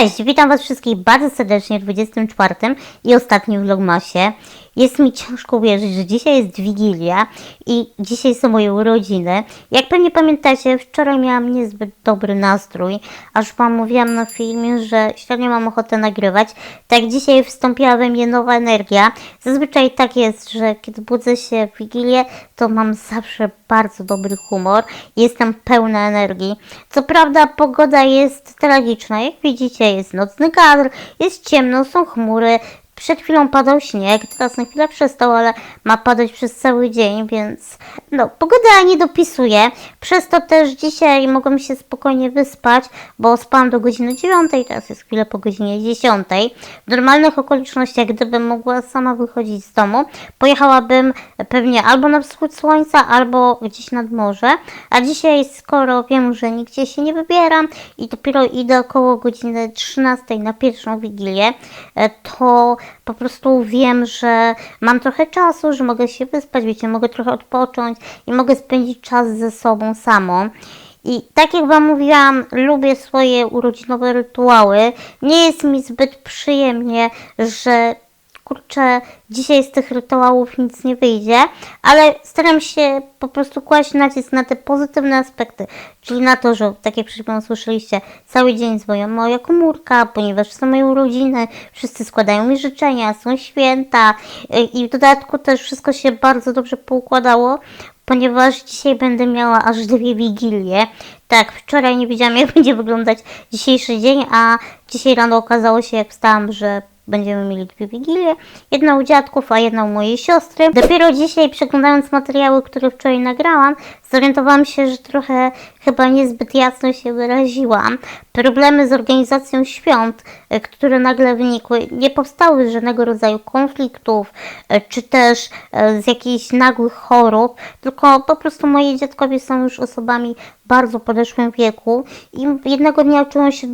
Cześć, witam Was wszystkich bardzo serdecznie w 24 i ostatnim vlogmasie. Jest mi ciężko uwierzyć, że dzisiaj jest Wigilia i dzisiaj są moje urodziny. Jak pewnie pamiętacie, wczoraj miałam niezbyt dobry nastrój, aż Wam mówiłam na filmie, że średnio mam ochotę nagrywać. Tak dzisiaj wstąpiła we mnie nowa energia. Zazwyczaj tak jest, że kiedy budzę się w Wigilię, to mam zawsze bardzo dobry humor i jestem pełna energii. Co prawda pogoda jest tragiczna, jak widzicie jest nocny kadr, jest ciemno, są chmury, przed chwilą padał śnieg, teraz na chwilę przestał, ale ma padać przez cały dzień, więc no, pogoda nie dopisuje. Przez to też dzisiaj mogłem się spokojnie wyspać, bo spałam do godziny 9, teraz jest chwilę po godzinie 10. W normalnych okolicznościach, gdybym mogła sama wychodzić z domu, pojechałabym pewnie albo na wschód słońca, albo gdzieś nad morze. A dzisiaj, skoro wiem, że nigdzie się nie wybieram i dopiero idę około godziny 13 na pierwszą wigilię, e, to po prostu wiem, że mam trochę czasu, że mogę się wyspać, wiecie, mogę trochę odpocząć i mogę spędzić czas ze sobą samą. I tak jak Wam mówiłam, lubię swoje urodzinowe rytuały. Nie jest mi zbyt przyjemnie, że kurczę, dzisiaj z tych rytuałów nic nie wyjdzie, ale staram się po prostu kłaść nacisk na te pozytywne aspekty, czyli na to, że tak jak przed chwilą słyszeliście, cały dzień dzwonią moja komórka, ponieważ są moje urodziny, wszyscy składają mi życzenia, są święta y, i w dodatku też wszystko się bardzo dobrze poukładało, ponieważ dzisiaj będę miała aż dwie wigilie. Tak, wczoraj nie wiedziałam, jak będzie wyglądać dzisiejszy dzień, a dzisiaj rano okazało się, jak wstałam, że będziemy mieli dwie wigilie. Jedna u dziadków, a jedna u mojej siostry. Dopiero dzisiaj, przeglądając materiały, które wczoraj nagrałam, zorientowałam się, że trochę chyba niezbyt jasno się wyraziłam. Problemy z organizacją świąt, e, które nagle wynikły, nie powstały z żadnego rodzaju konfliktów, e, czy też e, z jakichś nagłych chorób, tylko po prostu moi dziadkowie są już osobami bardzo podeszłym wieku i jednego dnia czują się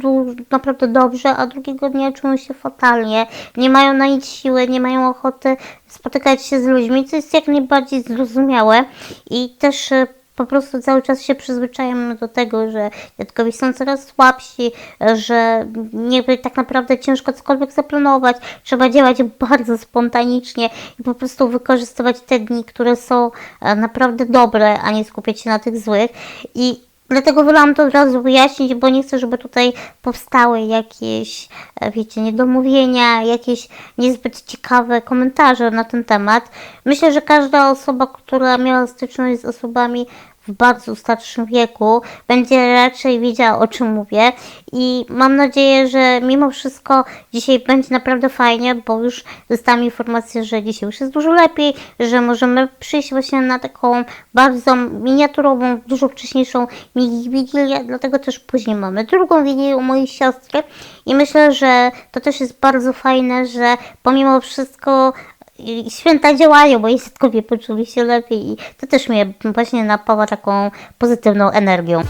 naprawdę dobrze, a drugiego dnia czują się fatalnie. Nie mają na nic siły, nie mają ochoty spotykać się z ludźmi, co jest jak najbardziej zrozumiałe i też e, po prostu cały czas się przyzwyczajamy do tego, że dziadkowie są coraz słabsi, że nie tak naprawdę ciężko cokolwiek zaplanować, trzeba działać bardzo spontanicznie i po prostu wykorzystywać te dni, które są e, naprawdę dobre, a nie skupiać się na tych złych. I Dlatego wolałam to od razu wyjaśnić, bo nie chcę, żeby tutaj powstały jakieś, e, wiecie, niedomówienia, jakieś niezbyt ciekawe komentarze na ten temat. Myślę, że każda osoba, która miała styczność z osobami w bardzo starszym wieku, będzie raczej wiedziała o czym mówię. I mam nadzieję, że mimo wszystko dzisiaj będzie naprawdę fajnie, bo już dostałam informację, że dzisiaj już jest dużo lepiej, że możemy przyjść właśnie na taką bardzo miniaturową, dużo wcześniejszą wigilię, dlatego też później mamy drugą wigilię u mojej siostry. I myślę, że to też jest bardzo fajne, że pomimo wszystko i święta działają, bo dziadkowie poczuli się lepiej i to też mnie właśnie napawa taką pozytywną energią.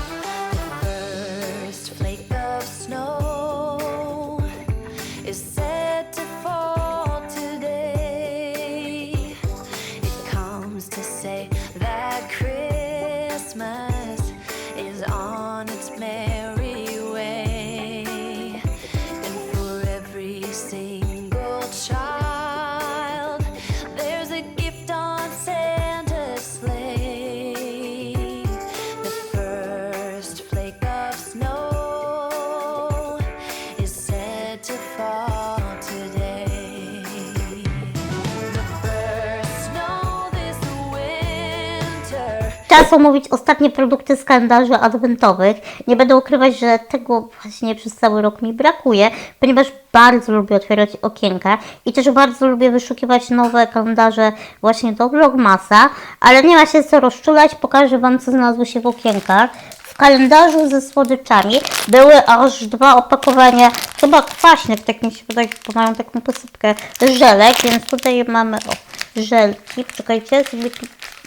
Czas omówić ostatnie produkty z kalendarzy adwentowych. Nie będę ukrywać, że tego właśnie przez cały rok mi brakuje, ponieważ bardzo lubię otwierać okienka i też bardzo lubię wyszukiwać nowe kalendarze właśnie do Vlogmasa, ale nie ma się co rozczulać, pokażę Wam co znalazło się w okienkach. W kalendarzu ze słodyczami były aż dwa opakowania, chyba kwaśnych, tak mi się wydaje, bo mają taką posypkę żelek, więc tutaj mamy o, żelki, czekajcie, sobie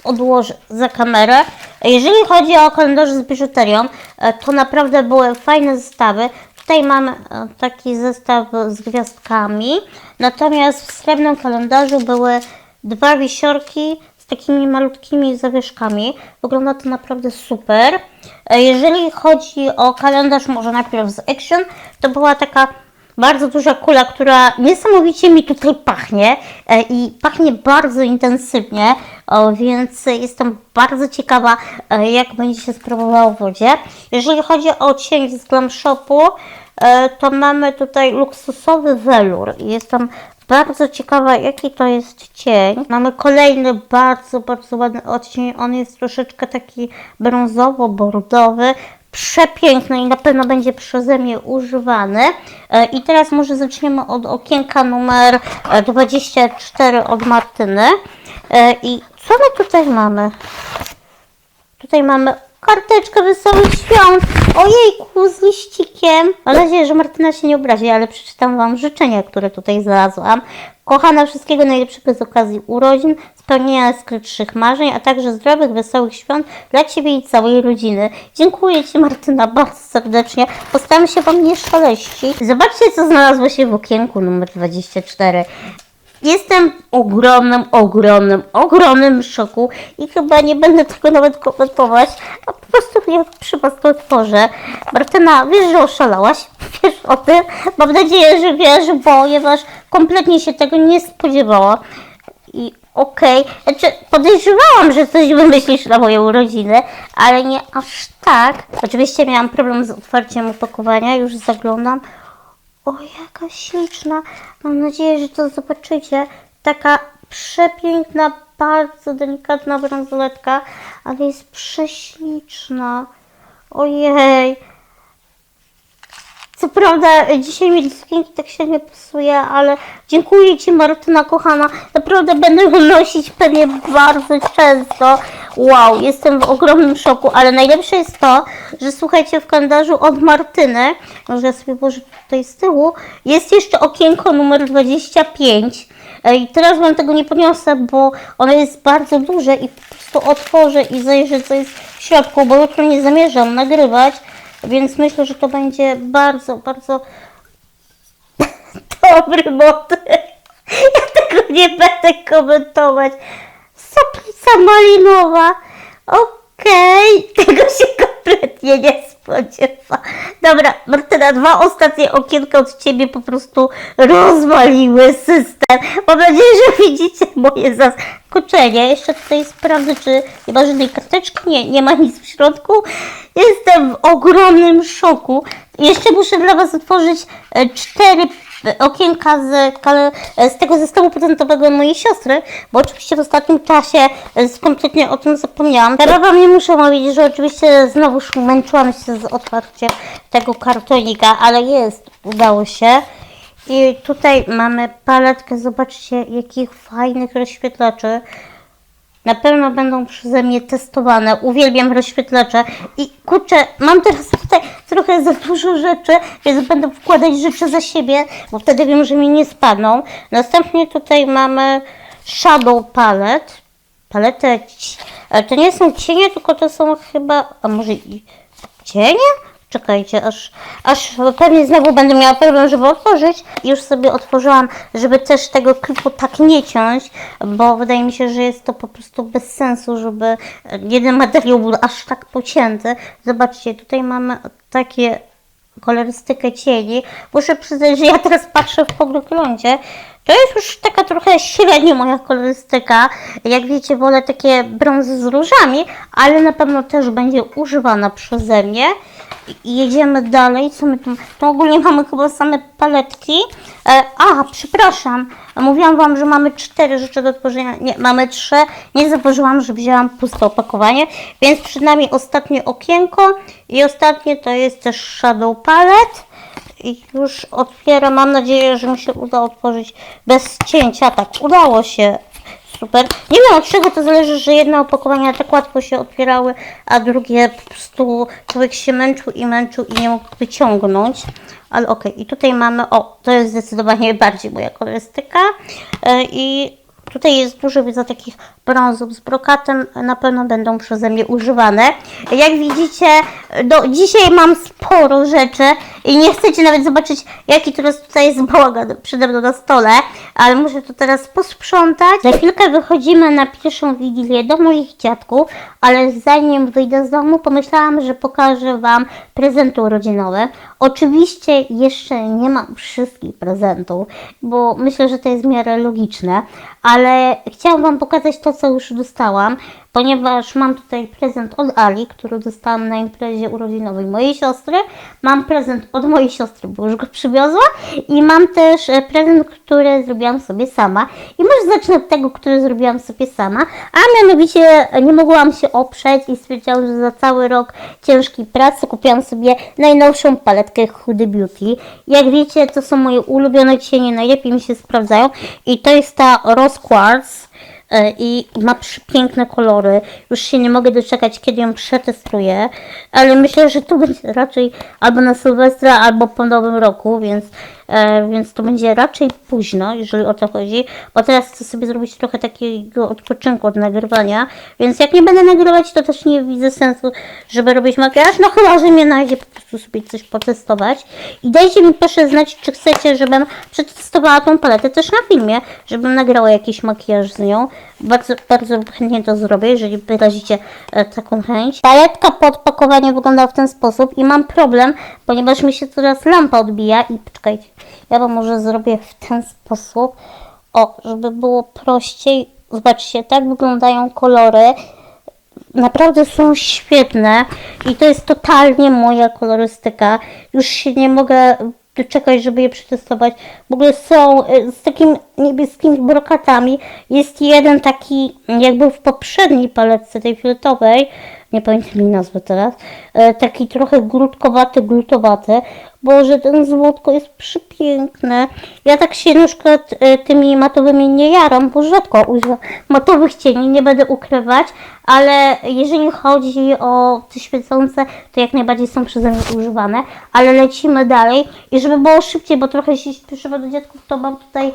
odłożę za kamerę. Jeżeli chodzi o kalendarz z biżuterią, e, to naprawdę były fajne zestawy. Tutaj mam e, taki zestaw z gwiazdkami, natomiast w srebrnym kalendarzu były dwa wisiorki z takimi malutkimi zawieszkami. Wygląda to naprawdę super. E, Jeżeli chodzi o kalendarz, może najpierw z Action, to była taka bardzo duża kula, która niesamowicie mi tutaj pachnie e, i pachnie bardzo intensywnie, więc jestem bardzo ciekawa, e, jak będzie się sprawowało w wodzie. Jeżeli chodzi o cień z Glam Shopu, e, to mamy tutaj luksusowy welur. Jestem bardzo ciekawa, jaki to jest cień. Mamy kolejny bardzo, bardzo ładny odcień. On jest troszeczkę taki brązowo-bordowy. Przepiękny i na pewno będzie przeze mnie używany. E, I teraz może zaczniemy od okienka numer e, 24 od Martyny. E, I co my tutaj mamy? Tutaj mamy karteczkę Wesołych Świąt. Ojejku, z liścikiem. Mam nadzieję, że Martyna się nie obrazi, ale przeczytam Wam życzenia, które tutaj znalazłam. Kochana, wszystkiego najlepszego z okazji urodzin, spełnienia skrytszych marzeń, a także zdrowych, wesołych świąt dla Ciebie i całej rodziny. Dziękuję Ci, Martyna, bardzo serdecznie. Postaram się Wam nie szaleści. Zobaczcie, co znalazło się w okienku numer 24. Jestem w ogromnym, ogromnym, ogromnym szoku i chyba nie będę tego nawet komentować, a po prostu przy was to otworzę. Martyna, wiesz, że oszalałaś? Wiesz o tym? Mam nadzieję, że wiesz, ponieważ kompletnie się tego nie spodziewała. I okej, znaczy podejrzewałam, że coś wymyślisz na moje urodziny, ale nie aż tak. Oczywiście miałam problem z otwarciem opakowania, już zaglądam. O, jaka śliczna. Mam nadzieję, że to zobaczycie. Taka przepiękna, bardzo delikatna bransoletka, ale jest prześliczna. Ojej. Co prawda dzisiaj mi do sukienki tak się nie pasuje, ale dziękuję Ci Martyna kochana. Naprawdę będę ją nosić pewnie bardzo często. Wow, jestem w ogromnym szoku, ale najlepsze jest to, że słuchajcie, w kalendarzu od Martyny, może ja sobie włożę tutaj z tyłu, jest jeszcze okienko numer 25. E, I teraz wam tego nie poniosę, bo ono jest bardzo duże i po prostu otworzę i zajrzę co jest w środku, bo jutro nie zamierzam nagrywać, więc myślę, że to będzie bardzo, bardzo dobry motyw. Ja tego nie będę komentować. Soplica malinowa. Okej, tego się kompletnie nie spodziewa. Dobra, Martyna, dwa ostatnie okienka od Ciebie po prostu rozwaliły system. Mam nadzieję, że widzicie moje zaskoczenie. Jeszcze tutaj sprawdzę, czy nie ma żadnej karteczki. Nie, nie ma nic w środku. Jestem w ogromnym szoku. Jeszcze muszę dla Was otworzyć e, cztery okienka z, z tego zestawu prezentowego mojej siostry, bo oczywiście w ostatnim czasie e, kompletnie o tym zapomniałam. Teraz wam nie muszę mówić, że oczywiście znowu męczyłam się z otwarciem tego kartonika, ale jest, udało się. I tutaj mamy paletkę, zobaczcie jakich fajnych rozświetlaczy. Na pewno będą przeze mnie testowane. Uwielbiam rozświetlacze. I kurczę, mam teraz tutaj trochę za dużo rzeczy, więc będę wkładać rzeczy za siebie, bo wtedy wiem, że mi nie spadną. Następnie tutaj mamy Shadow Palette. Paletę. To nie są cienie, tylko to są chyba. A może i cienie? Czekajcie, aż, aż pewnie znowu będę miała problem, żeby otworzyć. Już sobie otworzyłam, żeby też tego klipu tak nie ciąć, bo wydaje mi się, że jest to po prostu bez sensu, żeby jeden materiał był aż tak pocięty. Zobaczcie, tutaj mamy takie kolorystykę cieni. Muszę przyznać, że ja teraz patrzę w poglądzie. To jest już taka trochę średnio moja kolorystyka. Jak wiecie, wolę takie brązy z różami, ale na pewno też będzie używana przeze mnie. I jedziemy dalej. Co my tu? Tu ogólnie mamy chyba same paletki. E, a, przepraszam. Mówiłam Wam, że mamy cztery rzeczy do tworzenia. Nie, mamy trzy. Nie zauważyłam, że wzięłam puste opakowanie. Więc przed nami ostatnie okienko. I ostatnie to jest też Shadow Palette. I już otwieram. Mam nadzieję, że mi się uda otworzyć bez cięcia. Tak, udało się. Super. Nie wiem od czego to zależy, że jedne opakowania tak łatwo się otwierały, a drugie po prostu człowiek się męczył i męczył i nie mógł wyciągnąć. Ale okej, i tutaj mamy, o, to jest zdecydowanie bardziej moja kolorystyka. E, I tutaj jest dużo, widzę, takich brązów z brokatem, na pewno będą przeze mnie używane. Jak widzicie, No, dzisiaj mam sporo rzeczy i nie chcecie nawet zobaczyć, jaki teraz tutaj jest bałagan przede mną na stole, ale muszę to teraz posprzątać. Za chwilkę wychodzimy na pierwszą wigilię do moich dziadków, ale zanim wyjdę z domu, pomyślałam, że pokażę Wam prezenty urodzinowe. Oczywiście jeszcze nie mam wszystkich prezentów, bo myślę, że to jest w miarę logiczne, ale chciałam Wam pokazać to, co już dostałam, ponieważ mam tutaj prezent od Ali, który dostałam na imprezie urodzinowej mojej siostry. Mam prezent od mojej siostry, bo już go przywiozła. I mam też e, prezent, który zrobiłam sobie sama. I może zacznę od tego, który zrobiłam sobie sama. A mianowicie nie mogłam się oprzeć i stwierdziłam, że za cały rok ciężkiej pracy kupiłam sobie najnowszą paletkę Hudy Beauty. Jak wiecie, to są moje ulubione cienie, najlepiej mi się sprawdzają. I to jest ta Rose Quartz e, i ma przepiękne kolory. Już się nie mogę doczekać, kiedy ją przetestuję, ale myślę, że to będzie raczej albo na Sylwestra, albo po Nowym Roku, więc, e, więc to będzie raczej późno, jeżeli o to chodzi, bo teraz chcę sobie zrobić trochę takiego odpoczynku od nagrywania, więc jak nie będę nagrywać, to też nie widzę sensu, żeby robić makijaż, no chyba, że mnie najdzie po prostu sobie coś potestować. I dajcie mi proszę znać, czy chcecie, żebym przetestowała tą paletę też na filmie, żebym nagrała jakiś makijaż z nią. Bardzo, bardzo chętnie to zrobię, jeżeli wyrazicie e, taką chęć. Paletka po odpakowaniu wygląda w ten sposób i mam problem, ponieważ mi się teraz lampa odbija i poczekajcie, ja wam może zrobię w ten sposób, o, żeby było prościej. Zobaczcie, tak wyglądają kolory naprawdę są świetne i to jest totalnie moja kolorystyka. Już się nie mogę doczekać, żeby je przetestować. W ogóle są e, z takimi niebieskimi brokatami. Jest jeden taki, jak był w poprzedniej paletce, tej fioletowej, nie pamiętam jej nazwy teraz, e, taki trochę grudkowaty, glutowaty. Boże, ten złotko jest przepiękne. Ja tak się na przykład e, tymi matowymi nie jaram, bo rzadko używam matowych cieni, nie będę ukrywać, ale jeżeli chodzi o te świecące, to jak najbardziej są przeze mnie używane, ale lecimy dalej i żeby było szybciej, bo trochę się śpieszymy do dziadków, to mam tutaj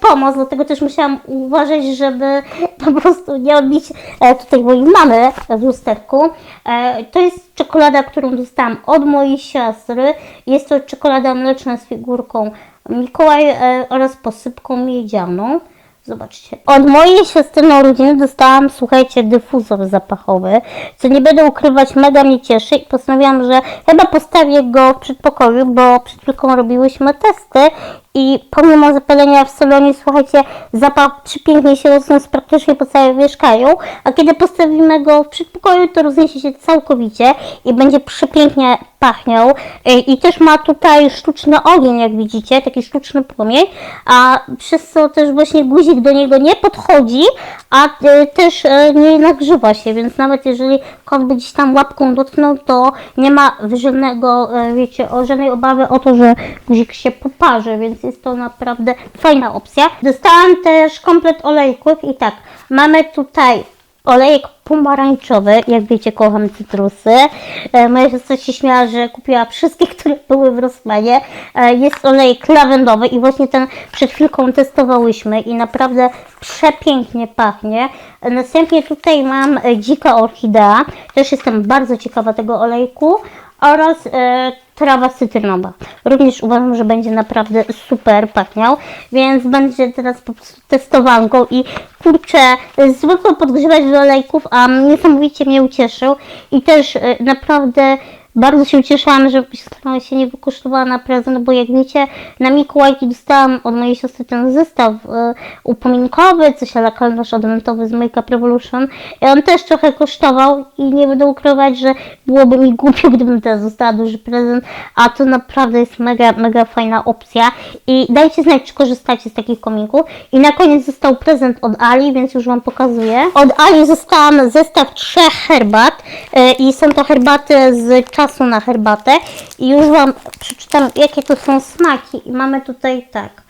pomoc, dlatego też musiałam uważać, żeby po prostu nie odbić e, tutaj mojej mamy w lusterku. E, To jest czekolada, którą dostałam od mojej siostry. Jest to czekolada mleczna z figurką Mikołaj e, oraz posypką miedzianą. Zobaczcie. Od mojej siostry na urodziny dostałam, słuchajcie, dyfuzor zapachowy, co nie będę ukrywać, mega mnie cieszy i postanowiłam, że chyba postawię go w przedpokoju, bo przed chwilką robiłyśmy testy i pomimo zapalenia w salonie, słuchajcie, zapach przepięknie się rozniósł praktycznie po całym mieszkaniu, a kiedy postawimy go w przedpokoju, to rozniesie się całkowicie i będzie przepięknie pachniał. Ej, i też ma tutaj sztuczny ogień, jak widzicie, taki sztuczny płomień, a przez co też właśnie guzik do niego nie podchodzi, a e, też e, nie nagrzewa się, więc nawet jeżeli kot by gdzieś tam łapką dotknął, to nie ma żadnego, e, wiecie, o żadnej obawy o to, że guzik się poparzy, więc jest to naprawdę fajna opcja. Dostałam też komplet olejków i tak, mamy tutaj olejek pomarańczowy, jak wiecie kocham cytrusy. E, moja siostra się śmiała, że kupiła wszystkie, które były w Rossmanie. E, jest olejek lawendowy i właśnie ten przed chwilką testowałyśmy i naprawdę przepięknie pachnie. Następnie tutaj mam e, dzika orchidea, też jestem bardzo ciekawa tego olejku oraz trawa cytrynowa. Również uważam, że będzie naprawdę super pachniał, więc będzie teraz po prostu testowanką i kurczę, zwykle podgrzewać do olejków, a niesamowicie mnie ucieszył i też e, naprawdę bardzo się ucieszyłam, że siostra się nie wykosztowała na prezent, bo jak wiecie, na Mikołajki dostałam od mojej siostry ten zestaw e, upominkowy, coś ale kalendarz adwentowy z Make Up Revolution i on też trochę kosztował i nie będę ukrywać, że byłoby mi głupio, gdybym teraz dostała duży prezent, a to naprawdę jest mega, mega fajna opcja i dajcie znać, czy korzystacie z takich kominków. I na koniec został prezent od Ali, więc już Wam pokazuję. Od Ali zostałam zestaw trzech herbat e, i są to herbaty z czasu na herbatę i już Wam przeczytam, jakie to są smaki i mamy tutaj tak.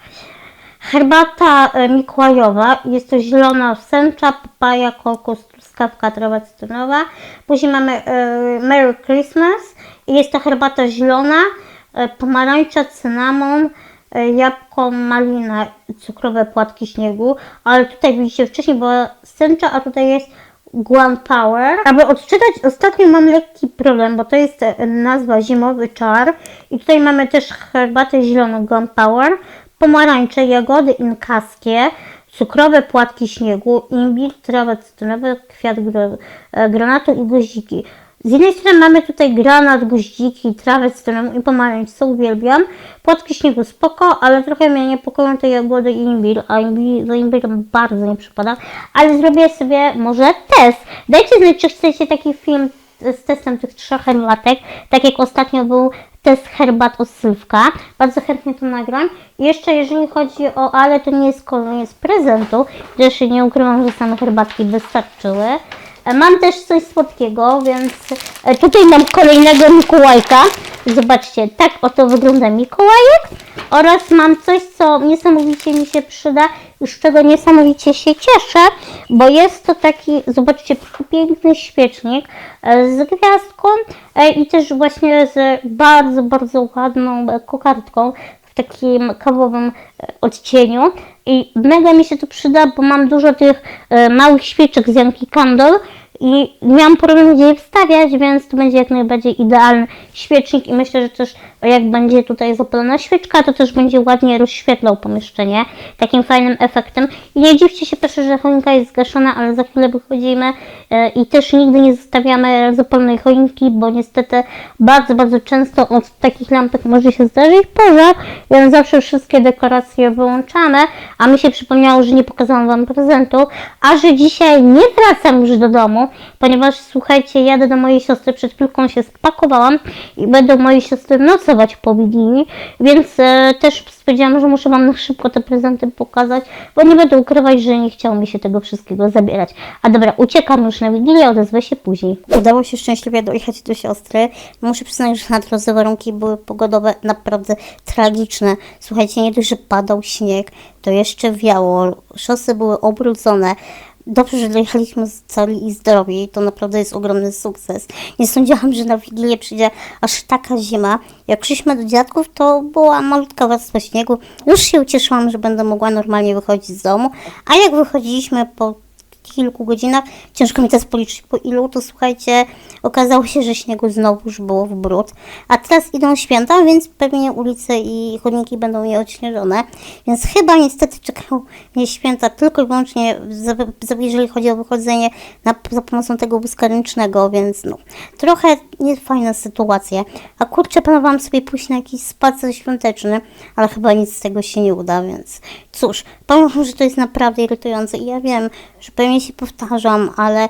Herbata e, mikołajowa, jest to zielona sęcza, papaja, kokos, truskawka, trawa cytrynowa. Później mamy e, Merry Christmas jest to herbata zielona, e, pomarańcza, cynamon, e, jabłko, malina, cukrowe płatki śniegu. Ale tutaj widzicie wcześniej była sęcza, a tutaj jest Guan Power. Aby odczytać, ostatnio mam lekki problem, bo to jest e, nazwa zimowy czar. I tutaj mamy też herbatę zieloną Guan Power, pomarańcze, jagody inkaskie, cukrowe płatki śniegu, imbir, trawa cytrynowa, kwiat e, granatu i goździki. Z jednej strony mamy tutaj granat, goździki, trawę cytrynową i pomarańcz, co uwielbiam. Płatki śniegu spoko, ale trochę mnie niepokoją te jagody i imbir, a imbir, za imbirem bardzo nie przypada. Ale zrobię sobie może test. Dajcie znać, czy chcecie taki film z testem tych trzech herbatek, tak jak ostatnio był test herbat od Sylwka. Bardzo chętnie to nagram. I jeszcze jeżeli chodzi o, ale to nie jest koniec prezentu, gdyż nie ukrywam, że same herbatki wystarczyły. E, Mam też coś słodkiego, więc e, tutaj mam kolejnego Mikołajka. Zobaczcie, tak oto wygląda Mikołajek. Oraz mam coś, co niesamowicie mi się przyda z czego niesamowicie się cieszę, bo jest to taki, zobaczcie, piękny świecznik e, z gwiazdką i też właśnie z bardzo, bardzo ładną kokardką w takim kawowym e, odcieniu. I mega mi się to przyda, bo mam dużo tych e, małych świeczek z Yankee Candle i miałam problem gdzie je wstawiać, więc to będzie jak najbardziej idealny świecznik i myślę, że też jak będzie tutaj zapalona świeczka, to też będzie ładnie rozświetlał pomieszczenie takim fajnym efektem. I nie dziwcie się proszę, że choinka jest zgaszona, ale za chwilę wychodzimy e, i też nigdy nie zostawiamy zapalonej choinki, bo niestety bardzo, bardzo często od takich lampek może się zdarzyć pożar, więc zawsze wszystkie dekoracje wyłączamy, a mi się przypomniało, że nie pokazałam Wam prezentu, a że dzisiaj nie wracam już do domu, ponieważ słuchajcie, jadę do mojej siostry, przed chwilką się spakowałam i będę mojej siostry nocować Wigilii, więc e, też stwierdziłam, że muszę Wam szybko te prezenty pokazać, bo nie będę ukrywać, że nie chciało mi się tego wszystkiego zabierać. A dobra, uciekam już na Wigilię, odezwę się później. Udało się szczęśliwie dojechać do siostry. Muszę przyznać, że na drodze warunki były pogodowe naprawdę tragiczne. Słuchajcie, nie dość, że padał śnieg, to jeszcze wiało, szosy były obrudzone. Dobrze, że dojechaliśmy z- cali i zdrowi, to naprawdę jest ogromny sukces. Nie sądziłam, że na Wigilię przyjdzie aż taka zima. Jak przyszliśmy do dziadków, to była malutka warstwa śniegu. Już się ucieszyłam, że będę mogła normalnie wychodzić z domu, a jak wychodziliśmy po kilku godzinach, ciężko mi teraz policzyć po ilu, to słuchajcie, okazało się, że śniegu znowu już było w brud. A teraz idą święta, więc pewnie ulice i chodniki będą nieodśnieżone, więc chyba niestety czekają mnie święta tylko i wyłącznie, jeżeli chodzi o wychodzenie na, za pomocą tego wózka ręcznego, więc no, trochę niefajna sytuacja. A kurczę, planowałam sobie pójść na jakiś spacer świąteczny, ale chyba nic z tego się nie uda, więc cóż, powiem że to jest naprawdę irytujące i ja wiem, że pewnie się powtarzam, ale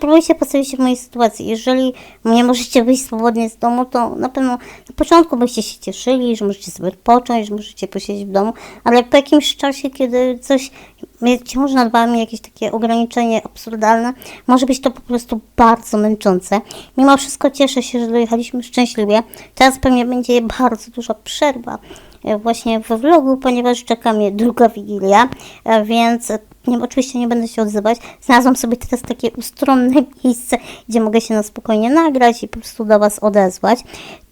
próbujcie postawić w mojej sytuacji. Jeżeli nie możecie wyjść swobodnie z domu, to na pewno na początku byście się cieszyli, że możecie sobie odpocząć, że możecie posiedzieć w domu, ale po jakimś czasie, kiedy coś ciąży nad wami, jakieś takie ograniczenie absurdalne, może być to po prostu bardzo męczące. Mimo wszystko cieszę się, że dojechaliśmy szczęśliwie. Teraz pewnie będzie bardzo duża przerwa e, właśnie we vlogu, ponieważ czeka mnie druga wigilia, e, więc nie, oczywiście nie będę się odzywać. Znalazłam sobie teraz takie ustronne miejsce, gdzie mogę się na spokojnie nagrać i po prostu do Was odezwać.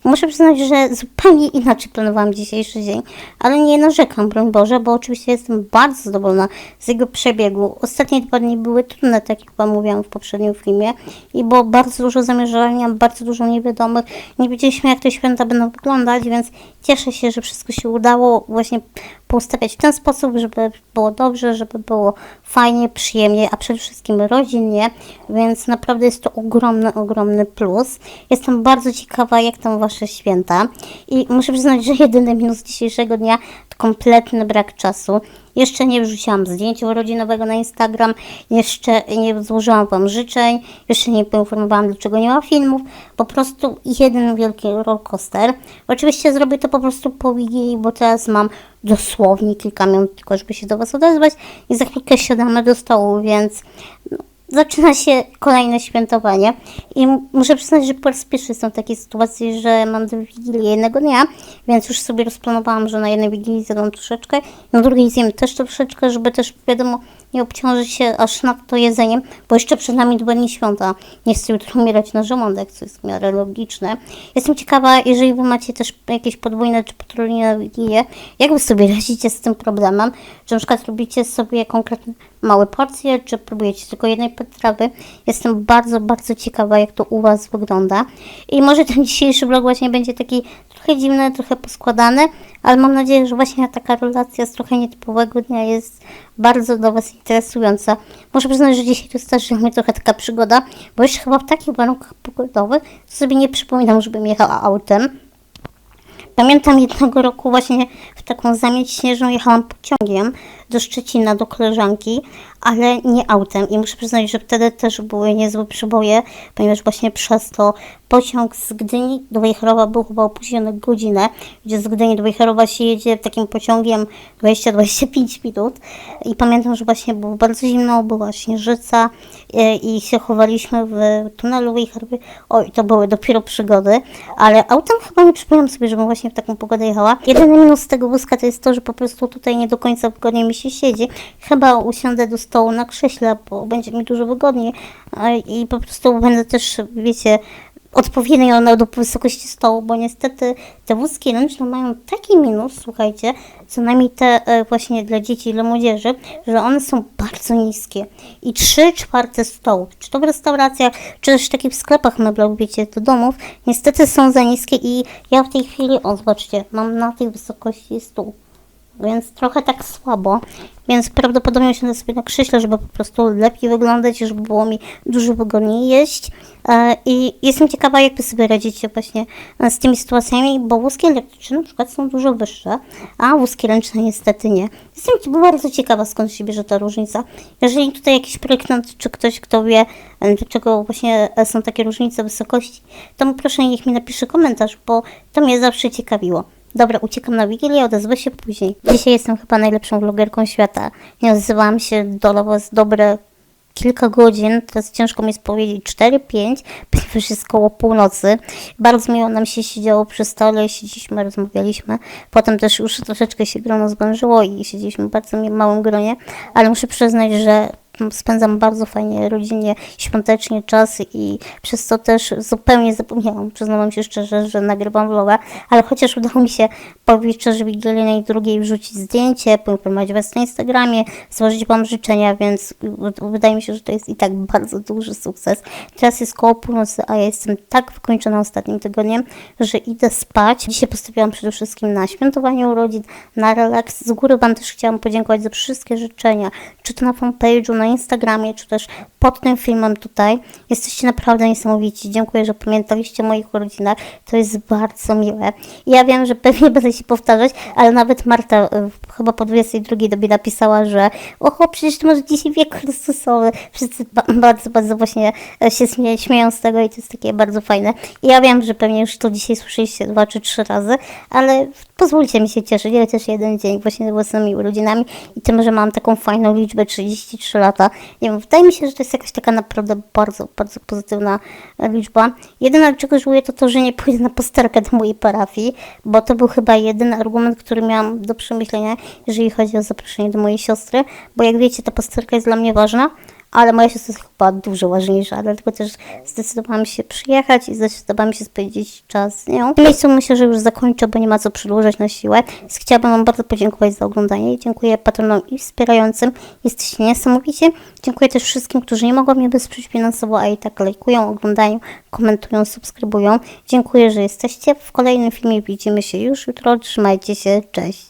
Muszę przyznać, że zupełnie inaczej planowałam dzisiejszy dzień, ale nie narzekam, broń Boże, bo oczywiście jestem bardzo zadowolona z jego przebiegu. Ostatnie dwa dni były trudne, tak jak Wam mówiłam w poprzednim filmie i było bardzo dużo zamierzenia, bardzo dużo niewiadomych. Nie wiedzieliśmy, jak te święta będą wyglądać, więc cieszę się, że wszystko się udało właśnie poustawiać w ten sposób, żeby było dobrze, żeby było fajnie, przyjemnie, a przede wszystkim rodzinnie, więc naprawdę jest to ogromny, ogromny plus. Jestem bardzo ciekawa, jak tam Wasze święta i muszę przyznać, że jedyny minus dzisiejszego dnia kompletny brak czasu. Jeszcze nie wrzuciłam zdjęcia urodzinowego na Instagram, jeszcze nie złożyłam Wam życzeń, jeszcze nie poinformowałam, dlaczego nie ma filmów. Po prostu jeden wielki rollercoaster. Oczywiście zrobię to po prostu po Wigilii, bo teraz mam dosłownie kilka minut tylko, żeby się do Was odezwać i za chwilkę siadamy do stołu, więc no, zaczyna się kolejne świętowanie. I muszę przyznać, że po raz pierwszy jestem w takiej sytuacji, że mam dwie wigilie jednego dnia, więc już sobie rozplanowałam, że na jednej wigilii zjadam troszeczkę, na drugiej zjem też troszeczkę, żeby też wiadomo nie obciążyć się aż nadto jedzeniem, bo jeszcze przed nami dwa dni świąta. Nie chcę jutro umierać na żołądek, co jest w miarę logiczne. Jestem ciekawa, jeżeli wy macie też jakieś podwójne czy potrójne wigilię, jak wy sobie radzicie z tym problemem? Czy na przykład robicie sobie konkretne małe porcje, czy próbujecie tylko jednej potrawy? Jestem bardzo, bardzo ciekawa, jak to u was wygląda. I może ten dzisiejszy vlog właśnie będzie taki trochę dziwny, trochę poskładany, ale mam nadzieję, że właśnie taka relacja z trochę nietypowego dnia jest bardzo dla Was interesująca. Muszę przyznać, że dzisiaj to dla mnie trochę taka przygoda, bo jeszcze chyba w takich warunkach pogodowych sobie nie przypominam, żebym jechała autem. Pamiętam jednego roku właśnie w taką zamieć śnieżną jechałam pociągiem do Szczecina, do koleżanki, ale nie autem. I muszę przyznać, że wtedy też były niezłe przyboje, ponieważ właśnie przez to pociąg z Gdyni do Wejherowa był chyba opóźniony godzinę, gdzie z Gdyni do Wejherowa się jedzie takim pociągiem 20-25 minut. I pamiętam, że właśnie było bardzo zimno, była śnieżyca e, i się chowaliśmy w tunelu Wejherowy. Oj, to były dopiero przygody, ale autem chyba nie przypominam sobie, żebym właśnie w taką pogodę jechała. Jedyny minus tego wózka to jest to, że po prostu tutaj nie do końca wygodnie mi się siedzi. Chyba usiądę do stołu na krześle, bo będzie mi dużo wygodniej. I po prostu będę też, wiecie, odpowiednio na do wysokości stołu, bo niestety te wózki ręczne mają taki minus, słuchajcie, co najmniej te e, właśnie dla dzieci i dla młodzieży, że one są bardzo niskie. I 3 czwarte stołu, czy to w restauracjach, czy też w takich sklepach meblowych, wiecie, do domów, niestety są za niskie i ja w tej chwili, o zobaczcie, mam na tej wysokości stół więc trochę tak słabo. Więc prawdopodobnie usiądę sobie na krześle, żeby po prostu lepiej wyglądać żeby było mi dużo wygodniej jeść. E, I jestem ciekawa, jak wy sobie radzicie właśnie e, z tymi sytuacjami, bo wózki elektryczne na przykład są dużo wyższe, a wózki ręczne niestety nie. Jestem bardzo ciekawa, skąd się bierze ta różnica. Jeżeli tutaj jakiś projektant, czy ktoś, kto wie, e, dlaczego właśnie są takie różnice wysokości, to proszę niech mi napisze komentarz, bo to mnie zawsze ciekawiło. Dobra, uciekam na Wigilię, odezwę się później. Dzisiaj jestem chyba najlepszą vlogerką świata. Nie odzywałam się do Was dobre kilka godzin, teraz ciężko mi jest powiedzieć 4-5, ponieważ jest koło północy. Bardzo miło nam się siedziało przy stole, siedzieliśmy, rozmawialiśmy. Potem też już troszeczkę się grono zgążyło i siedzieliśmy w bardzo małym gronie, ale muszę przyznać, że spędzam bardzo fajnie, rodzinnie, świątecznie czas i przez to też zupełnie zapomniałam, przyznałam się szczerze, że nagrywam vloga, ale chociaż udało mi się po wieczerzy wigilijnej drugiej wrzucić zdjęcie, poinformować Was na Instagramie, złożyć Wam życzenia, więc wydaje mi się, że to jest i tak bardzo duży sukces. Teraz jest koło północy, a ja jestem tak wykończona ostatnim tygodniem, że idę spać. Dzisiaj postawiłam przede wszystkim na świętowanie urodzin, na relaks. Z góry Wam też chciałam podziękować za wszystkie życzenia, czy to na fanpage'u, na Instagramie, czy też pod tym filmem tutaj. Jesteście naprawdę niesamowici. Dziękuję, że pamiętaliście o moich urodzinach. To jest bardzo miłe. Ja wiem, że pewnie będę się powtarzać, ale nawet Marta y, chyba po 22 dobie napisała, że oho, przecież ty masz dzisiaj wiek Chrystusowy. Wszyscy ba- bardzo, bardzo właśnie e, się śmie- śmieją z tego i to jest takie bardzo fajne. Ja wiem, że pewnie już to dzisiaj słyszeliście dwa czy trzy razy, ale pozwólcie mi się cieszyć, chociaż jeden dzień właśnie własnymi urodzinami i tym, że mam taką fajną liczbę 33 lata. Nie wiem, wydaje mi się, że to jest jakaś taka naprawdę bardzo, bardzo pozytywna liczba. Jedyne, czego żałuję, to to, że nie pójdę na posterkę do mojej parafii, bo to był chyba jedyny argument, który miałam do przemyślenia, jeżeli chodzi o zaproszenie do mojej siostry, bo jak wiecie, ta posterka jest dla mnie ważna, ale moja siostra jest chyba dużo ważniejsza, dlatego też zdecydowałam się przyjechać i zdecydowałam się spędzić czas z nią. W miejscu myślę, że już zakończę, bo nie ma co przedłużać na siłę. Chciałabym Wam bardzo podziękować za oglądanie. Dziękuję patronom i wspierającym. Jesteście niesamowici. Dziękuję też wszystkim, którzy nie mogą mnie wesprzeć finansowo, a i tak lajkują, oglądają, komentują, subskrybują. Dziękuję, że jesteście. W kolejnym filmie widzimy się już jutro. Trzymajcie się. Cześć.